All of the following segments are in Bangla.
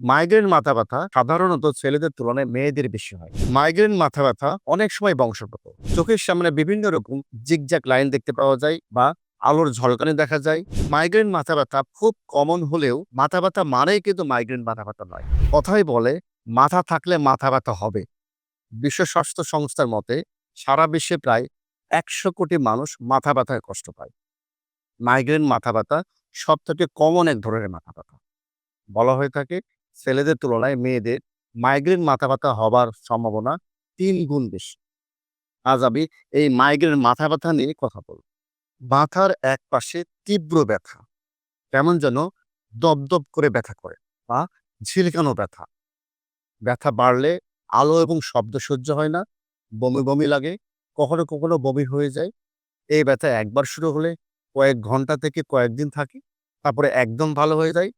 মাইগ্রেন মাথা ব্যথা সাধারণত ছেলেদের তুলনায় মেয়েদের বেশি হয়। মাইগ্রেন মাথা ব্যথা অনেক সময় বংশগত। চোখের সামনে বিভিন্ন রকম জিগজ্যাগ লাইন দেখতে পাওয়া যায় বা আলোর ঝলকানি দেখা যায়। মাইগ্রেন মাথা ব্যথা খুব কমন হলেও মাথা ব্যথা মানেই কিন্তু মাইগ্রেন মাথা ব্যথা নয়। কথাই বলে, মাথা থাকলে মাথা ব্যথা হবে। বিশ্ব স্বাস্থ্য সংস্থার মতে, সারা বিশ্বে প্রায় একশো কোটি মানুষ মাথা ব্যথায় কষ্ট পায়। মাইগ্রেন মাথা ব্যথা সব থেকে কমন এক ধরনের মাথা ব্যথা বলা হয়ে থাকে ছেলেদের তুলনায় মেয়েদের মাইগ্রেন মাথা ব্যথা হবার সম্ভাবনা তিন গুণ বেশি। আজ আমি এই মাইগ্রেন মাথা ব্যথা নিয়ে কথা বলব। মাথার এক পাশে তীব্র ব্যথা, কেমন যেন দপদপ করে ব্যথা করে বা ঝিলকানো ব্যথা। ব্যথা বাড়লে আলো এবং শব্দ সহ্য হয় না, বমি বমি লাগে, কখনো কখনো বমি হয়ে যায়। এই ব্যথা একবার শুরু হলে কয়েক ঘণ্টা থেকে কয়েকদিন থাকে, তারপরে একদম ভালো হয়ে যায়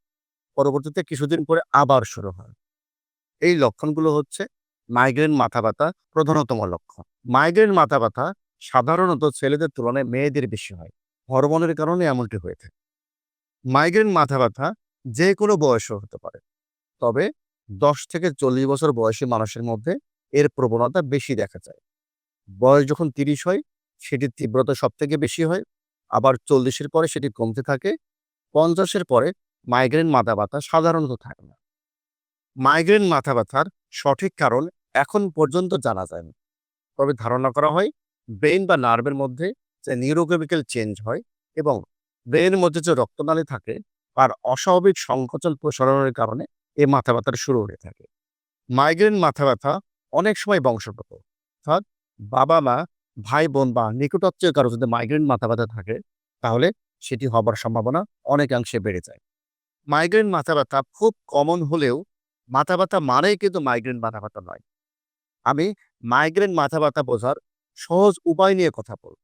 পরবর্তীতে কিছুদিন পরে আবার শুরু হয়। এই লক্ষণগুলো হচ্ছে মাইগ্রেন মাথা ব্যথা প্রধানতম লক্ষণ। মাইগ্রেন মাথা ব্যথা সাধারণত ছেলেদের তুলনায় মেয়েদের বেশি হয়। হরমোনের কারণে এমনটি হয়ে থাকে। মাইগ্রেন মাথা ব্যথা যে কোনো বয়সে হতে পারে। তবে দশ থেকে চল্লিশ বছর বয়সী মানুষের মধ্যে এর প্রবণতা বেশি দেখা যায়। বয়স যখন তিরিশ হয়, সেটির তীব্রতা সব থেকে বেশি হয়। আবার চল্লিশের পরে সেটি কমতে থাকে। পঞ্চাশের পরে মাইগ্রেন মাথা ব্যথা সাধারণত থাকে না। মাইগ্রেন মাথা ব্যথার সঠিক কারণ এখন পর্যন্ত জানা যায় না তবে ধারণা করা হয় ব্রেন বা নার্ভের মধ্যে যে নিউরোকেমিক্যাল চেঞ্জ হয় এবং ব্রেনের মধ্যে যে রক্তনালী থাকে, তার অস্বাভাবিক সংকোচন প্রসারণের কারণে এই মাথা ব্যথার শুরু হয়ে থাকে। মাইগ্রেন মাথা ব্যথা অনেক সময় বংশগত। অর্থাৎ বাবা, মা, ভাই, বোন বা নিকটাত্মীয় কারও যদি মাইগ্রেন মাথা ব্যথা থাকে, তাহলে সেটি হবার সম্ভাবনা অনেকাংশে বেড়ে যায়। মাইগ্রেন মাথা ব্যথা খুব কমন হলেও মাথা ব্যথা মানেই কিন্তু মাইগ্রেন মাথা ব্যথা নয়। আমি মাইগ্রেন মাথা ব্যথা বোঝার সহজ উপায় নিয়ে কথা বলব।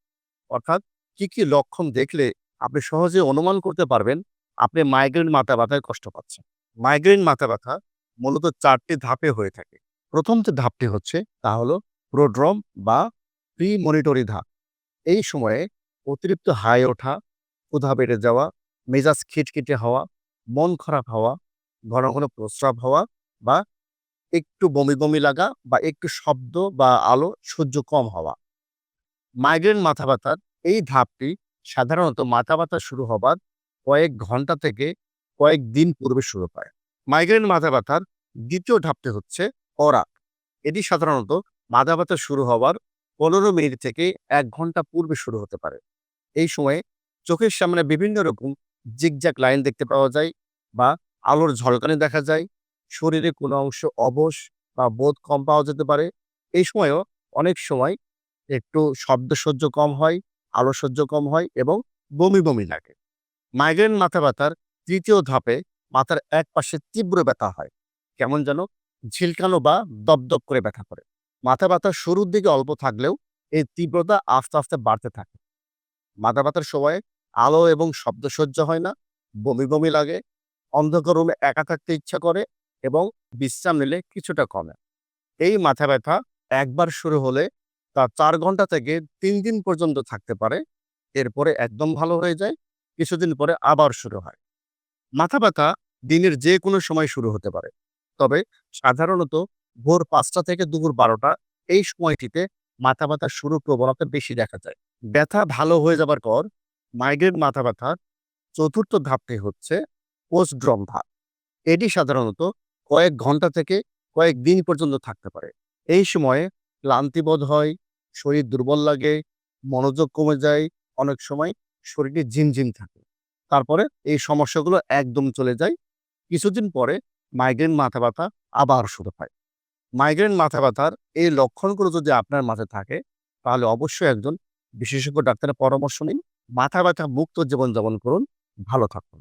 অর্থাৎ কি কি লক্ষণ দেখলে আপনি সহজে অনুমান করতে পারবেন আপনি মাইগ্রেন মাথা ব্যথায় কষ্ট পাচ্ছেন। মাইগ্রেন মাথা ব্যথা মূলত চারটি ধাপে হয়ে থাকে। প্রথম যে ধাপটি হচ্ছে তা হলো প্রোড্রম বা প্রি মনিটরি ধাপ। এই সময়ে অতিরিক্ত হাই ওঠা, ক্ষুধা বেড়ে যাওয়া, মেজাজ খিটখিটে হওয়া মন খারাপ হওয়া, ঘন ঘন প্রস্রাব হওয়া বা একটু বমি বমি লাগা বা একটু শব্দ বা আলো সহ্য কম হওয়া। মাইগ্রেন মাথা ব্যথার এই ধাপটি সাধারণত মাথা ব্যথা শুরু হবার কয়েক ঘণ্টা থেকে কয়েক দিন পূর্বে শুরু হয়। মাইগ্রেন মাথা ব্যথার দ্বিতীয় ধাপটি হচ্ছে অরাক এটি সাধারণত মাথা ব্যথা শুরু হওয়ার পনেরো মিনিট থেকে এক ঘণ্টা পূর্বে শুরু হতে পারে। এই সময়ে চোখের সামনে বিভিন্ন রকম জিগজ্যাগ লাইন দেখতে পাওয়া যায় বা আলোর ঝলকানি দেখা যায়। শরীরে কোনো অংশ অবশ বা বোধ কম পাওয়া যেতে পারে। এই সময়ও অনেক সময় একটু শব্দ সহ্য কম হয়, আলো সহ্য কম হয় এবং বমি বমি লাগে। মাইগ্রেন মাথা ব্যথার তৃতীয় ধাপে মাথার এক পাশে তীব্র ব্যথা হয়। কেমন যেন ঝিলকানো বা দপদপ করে ব্যথা করে। মাথা ব্যথা শুরুর দিকে অল্প থাকলেও এই তীব্রতা আস্তে আস্তে বাড়তে থাকে। মাথা ব্যথার সময় আলো এবং শব্দ সহ্য হয় না, বমি বমি লাগে, অন্ধকার রুমে একা থাকতে ইচ্ছা করে এবং বিশ্রাম নিলে কিছুটা কমে। এই মাথা ব্যথা একবার শুরু হলে তা চার ঘণ্টা থেকে তিন দিন পর্যন্ত থাকতে পারে, এরপরে একদম ভালো হয়ে যায়, কিছুদিন পরে আবার শুরু হয়। মাথা ব্যথা দিনের যে কোনো সময় শুরু হতে পারে, তবে সাধারণত ভোর পাঁচটা থেকে দুপুর বারোটা এই সময়টিতে মাথা ব্যথা শুরু প্রবণতা বেশি দেখা যায়। ব্যথা ভালো হয়ে যাবার পর মাইগ্রেন মাথা ব্যথার চতুর্থ ধাপটি হচ্ছে পোস্টড্রম ধাপ এটি সাধারণত কয়েক ঘণ্টা থেকে কয়েক দিন পর্যন্ত থাকতে পারে। এই সময়ে ক্লান্তি বোধ হয়, শরীর দুর্বল লাগে, মনোযোগ কমে যায়, অনেক সময় শরীরে ঝিমঝিম থাকে। তারপরে এই সমস্যাগুলো একদম চলে যায়। কিছুদিন পরে মাইগ্রেন মাথা ব্যথা আবার শুরু হয়। মাইগ্রেন মাথা ব্যথার এই লক্ষণগুলো যদি আপনার মাথায় থাকে, তাহলে অবশ্যই একজন বিশেষজ্ঞ ডাক্তারের পরামর্শ নিন। মাথা ব্যথা মুক্ত জীবনযাপন করুন ভালো থাকুন।